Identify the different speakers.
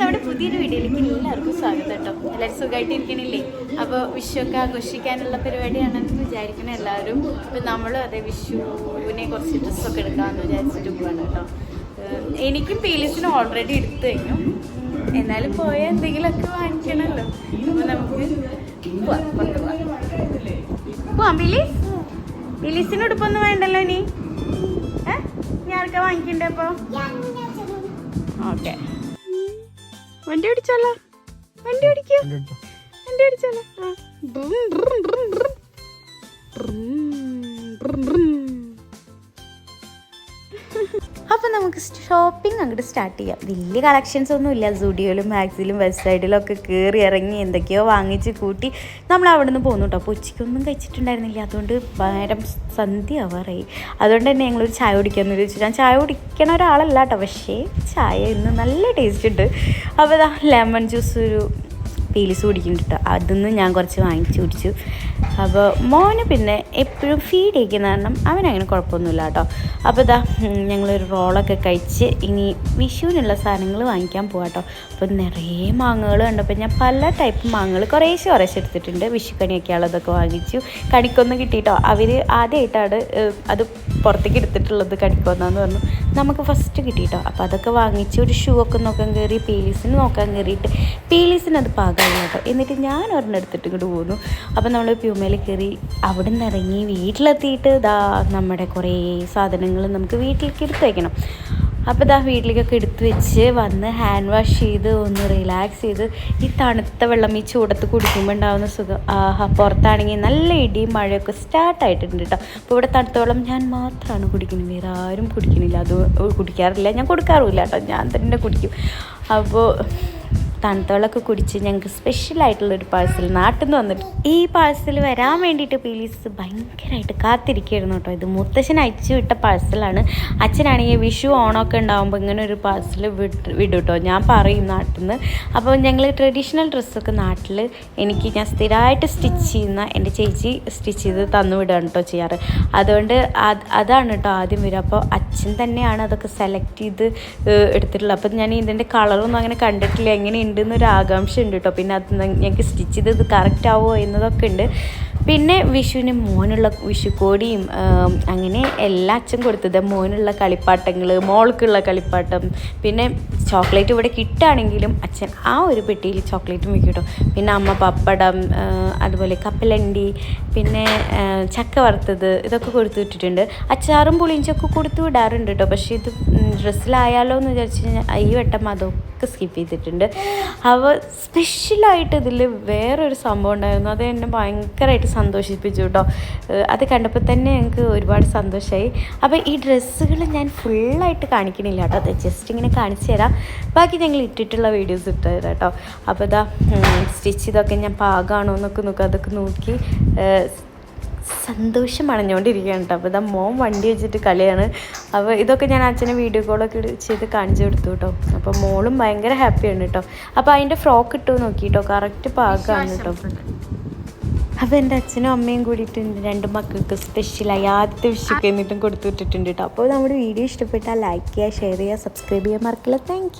Speaker 1: നമ്മുടെ പുതിയൊരു വീഡിയോയിലേക്ക് എല്ലാവർക്കും സ്വാഗതം കേട്ടോ. എല്ലാവരും സുഖമായിട്ട് ഇരിക്കണില്ലേ അപ്പോൾ വിഷുവൊക്കെ ആഘോഷിക്കാനുള്ള പരിപാടിയാണെന്ന് വിചാരിക്കണം എല്ലാവരും. ഇപ്പം നമ്മളും അതെ വിഷുവിനെ കുറച്ച് ഡ്രസ്സൊക്കെ എടുക്കാമെന്ന് വിചാരിച്ചിട്ട് പോവാണ് കേട്ടോ. എനിക്കും പേലീസിന് ഓൾറെഡി എടുത്തു കഴിഞ്ഞു. എന്നാലും പോയാൽ എന്തെങ്കിലുമൊക്കെ വാങ്ങിക്കണമല്ലോ അപ്പോൾ നമുക്ക് പോവാം പുറത്ത് പോവാം. പോവാം പീലീസ് പീലീസിന് ഉടുപ്പൊന്നും വേണ്ടല്ലോ ഇനി. ഏ ഞാൻ ആർക്കാ വാങ്ങിക്കണ്ടേ അപ്പോൾ ഓക്കെ. വണ്ടി ഓടിച്ചാലോ? വണ്ടി ഓടിക്കോ. വണ്ടി ഓടിച്ചാലോ? ആ. നമുക്ക് ഷോപ്പിംഗ് അങ്ങോട്ട് സ്റ്റാർട്ട് ചെയ്യാം. വലിയ കളക്ഷൻസ് ഒന്നും ഇല്ല. സുഡിയോയിലും മാക്സിലും വെസ്റ്റ് സൈഡിലും ഒക്കെ കയറി ഇറങ്ങി എന്തൊക്കെയോ വാങ്ങിച്ച് കൂട്ടി നമ്മൾ അവിടെ നിന്ന് പോകുന്നു കേട്ടോ അപ്പോൾ ഉച്ചയ്ക്കൊന്നും കഴിച്ചിട്ടുണ്ടായിരുന്നില്ല. അതുകൊണ്ട് ഭയങ്കര സന്ധ്യ ആവാറായി അതുകൊണ്ട് തന്നെ ഞങ്ങളൊരു ചായ കുടിക്കാമെന്ന് ചോദിച്ചു ഞാൻ ചായ കുടിക്കണ ഒരാളല്ല കേട്ടോ പക്ഷേ ചായ ഇന്ന് നല്ല ടേസ്റ്റ് ഉണ്ട്. അപ്പോൾ ലെമൺ ജ്യൂസ് ഒരു പീലിസ് കുടിക്കുന്നുണ്ട് കേട്ടോ. അതിന്ന് ഞാൻ കുറച്ച് വാങ്ങിച്ച് കുടിച്ചു. അപ്പോൾ മോന് പിന്നെ എപ്പോഴും ഫീഡ് ചെയ്യിക്കുന്ന കാരണം അവനങ്ങനെ കുഴപ്പമൊന്നുമില്ല കേട്ടോ. അപ്പോൾ ഇതാ ഞങ്ങളൊരു റോളൊക്കെ കഴിച്ച് ഇനി വിഷുവിനുള്ള സാധനങ്ങൾ വാങ്ങിക്കാൻ പോകാം കേട്ടോ. അപ്പോൾ നിറയെ മാങ്ങകൾ കണ്ടപ്പോൾ ഞാൻ പല ടൈപ്പ് മാങ്ങകൾ കുറേശ്ശെ കുറേശ്ശെ എടുത്തിട്ടുണ്ട്. വിഷുക്കണിയൊക്കെ ഉള്ളതൊക്കെ വാങ്ങിച്ചു. കണിക്കൊന്ന് കിട്ടിയിട്ടോ. അവർ ആദ്യമായിട്ടാണ് അത് പുറത്തേക്ക് എടുത്തിട്ടുള്ളത് കണിക്കൊന്നാന്ന് പറഞ്ഞു. നമുക്ക് ഫസ്റ്റ് കിട്ടിയിട്ടോ. അപ്പോൾ അതൊക്കെ വാങ്ങിച്ച് ഒരു ഷൂ ഒക്കെ നോക്കാൻ കയറി പീലീസിന് നോക്കാൻ കയറിയിട്ട് പീലീസിന് അത് പാകമായി കേട്ടോ. എന്നിട്ട് ഞാൻ ഒരെണ്ണം എടുത്തിട്ട് ഇങ്ങോട്ട് പോന്നു. അപ്പം നമ്മൾ പ്യൂമയിൽ കയറി അവിടെ നിന്ന് ഇറങ്ങി വീട്ടിലെത്തിയിട്ട് ഇതാ നമ്മുടെ കുറേ സാധനങ്ങൾ നമുക്ക് വീട്ടിലേക്ക് എടുത്ത് വയ്ക്കണം അപ്പോൾ ഇതാ വീട്ടിലേക്കൊക്കെ എടുത്തു വെച്ച് വന്ന് ഹാൻഡ് വാഷ് ചെയ്ത് ഒന്ന് റിലാക്സ് ചെയ്ത് ഈ തണുത്ത വെള്ളം ഈ ചൂടത്ത് കുടിക്കുമ്പോൾ ഉണ്ടാകുന്ന സുഖം. ആഹാ പുറത്താണെങ്കിൽ നല്ല ഇടിയും മഴയൊക്കെ സ്റ്റാർട്ടായിട്ടുണ്ട് കേട്ടോ. അപ്പോൾ ഇവിടെ തണുത്ത വെള്ളം ഞാൻ മാത്രമാണ് കുടിക്കുന്നത്. വേറെ ആരും കുടിക്കുന്നില്ല അത് കുടിക്കാറില്ല. ഞാൻ കൊടുക്കാറുമില്ല കേട്ടോ. ഞാൻ തന്നെ കുടിക്കും. അപ്പോൾ തണുത്ത വെള്ളമൊക്കെ കുടിച്ച് ഞങ്ങൾക്ക് സ്പെഷ്യലായിട്ടുള്ളൊരു പാഴ്സൽ നാട്ടിൽ നിന്ന് വന്നിട്ട് ഈ പാഴ്സൽ വരാൻ വേണ്ടിയിട്ട് പീലീസ് ഭയങ്കരമായിട്ട് കാത്തിരിക്കുകയായിരുന്നു കേട്ടോ. ഇത് മുത്തശ്ശൻ അയച്ചു വിട്ട പാഴ്സലാണ് അച്ഛനാണെങ്കിൽ വിഷു ഓണമൊക്കെ ഉണ്ടാകുമ്പോൾ ഇങ്ങനെ ഒരു പാഴ്സൽ വിട്ട് വിടും കേട്ടോ. ഞാൻ പറയും നാട്ടിൽ നിന്ന് അപ്പോൾ ഞങ്ങൾ ട്രഡീഷണൽ ഡ്രസ്സൊക്കെ നാട്ടിൽ എനിക്ക് ഞാൻ സ്ഥിരമായിട്ട് സ്റ്റിച്ച് ചെയ്യുന്ന എന്റെ ചേച്ചി സ്റ്റിച്ച് ചെയ്ത് തന്നു വിടുകയാണ് കേട്ടോ ചെയ്യാറ്. അതുകൊണ്ട് അത് അതാണ് കേട്ടോ ആദ്യം വരിക. അപ്പോൾ അച്ഛൻ തന്നെയാണ് അതൊക്കെ സെലക്ട് ചെയ്ത് എടുത്തിട്ടുള്ളത്. അപ്പം ഞാൻ ഇതിന്റെ കളറൊന്നും അങ്ങനെ കണ്ടിട്ടില്ല. എങ്ങനെയുണ്ട് എന്നൊരു ആകാംക്ഷ ഉണ്ട് കേട്ടോ പിന്നെ അത് ഞങ്ങൾക്ക് സ്റ്റിച്ച് ചെയ്തത് കറക്റ്റ് ആവുമോ എന്നതൊക്കെ ഉണ്ട്. പിന്നെ വിഷുവിന് മോനുള്ള വിഷുക്കോടിയും അങ്ങനെ എല്ലാ അച്ഛൻ കൊടുത്തത്. മോനുള്ള കളിപ്പാട്ടങ്ങൾ മോൾക്കുള്ള കളിപ്പാട്ടം. പിന്നെ ചോക്ലേറ്റ് ഇവിടെ കിട്ടുകയാണെങ്കിലും അച്ഛൻ ആ ഒരു പെട്ടിയിൽ ചോക്ലേറ്റും മുക്കി കേട്ടോ പിന്നെ അമ്മ പപ്പടം അതുപോലെ കപ്പലണ്ടി പിന്നെ ചക്ക വറുത്തത് ഇതൊക്കെ കൊടുത്തു വിട്ടിട്ടുണ്ട്. അച്ചാറും പുളിഞ്ചൊക്കെ കൊടുത്തു വിടാറുണ്ട് കേട്ടോ പക്ഷേ ഇത് ഡ്രസ്സിലായാലോ എന്ന് വിചാരിച്ച് ഈ വട്ടം അതൊക്കെ സ്കിപ്പ് ചെയ്തിട്ടുണ്ട്. അവ സ്പെഷ്യലായിട്ട് ഇതിൽ വേറൊരു സംഭവം ഉണ്ടായിരുന്നു. അത് എന്നെ ഭയങ്കരമായിട്ട് സന്തോഷിപ്പിച്ചു കേട്ടോ അത് കണ്ടപ്പോൾ തന്നെ ഞങ്ങൾക്ക് ഒരുപാട് സന്തോഷമായി അപ്പോൾ ഈ ഡ്രസ്സുകൾ ഞാൻ ഫുള്ളായിട്ട് കാണിക്കണില്ല കേട്ടോ അത് ജസ്റ്റ് ഇങ്ങനെ കാണിച്ചു തരാം. ബാക്കി ഞങ്ങൾ ഇട്ടിട്ടുള്ള വീഡിയോസ് ഇട്ട് തരാം കേട്ടോ അപ്പോൾ ഇതാ സ്റ്റിച്ച് ചെയ്തൊക്കെ ഞാൻ പാകമാണോ എന്നൊക്കെ നോക്കുക അതൊക്കെ നോക്കി. സന്തോഷം അണഞ്ഞുകൊണ്ടിരിക്കുകയാണ് കേട്ടോ. അപ്പോൾ ഇതാ മോൻ വണ്ടി വെച്ചിട്ട് കളിയാണ്. അപ്പോൾ ഇതൊക്കെ ഞാൻ അച്ഛനെ വീഡിയോ കോളൊക്കെ ചെയ്ത് കാണിച്ചു കൊടുത്തു കേട്ടോ. അപ്പോൾ മോളും ഭയങ്കര ഹാപ്പിയാണ് കേട്ടോ. അപ്പോൾ അതിന്റെ ഫ്രോക്ക് ഇട്ടു നോക്കി കേട്ടോ. കറക്റ്റ് പാകമാണ് കേട്ടോ. അപ്പോൾ എന്റെ അച്ഛനും അമ്മയും കൂടിയിട്ടുണ്ട് രണ്ട് മക്കൾക്ക് സ്പെഷ്യലായി ആദ്യത്തെ വിഷയൊക്കെ എന്നിട്ടും കൊടുത്തു വിട്ടിട്ടുണ്ട് കേട്ടോ. അപ്പോൾ നമ്മുടെ വീഡിയോ ഇഷ്ടപ്പെട്ടാൽ ലൈക്ക് ചെയ്യുക ഷെയർ ചെയ്യുക സബ്സ്ക്രൈബ് ചെയ്യാൻ മറക്കില്ല. താങ്ക്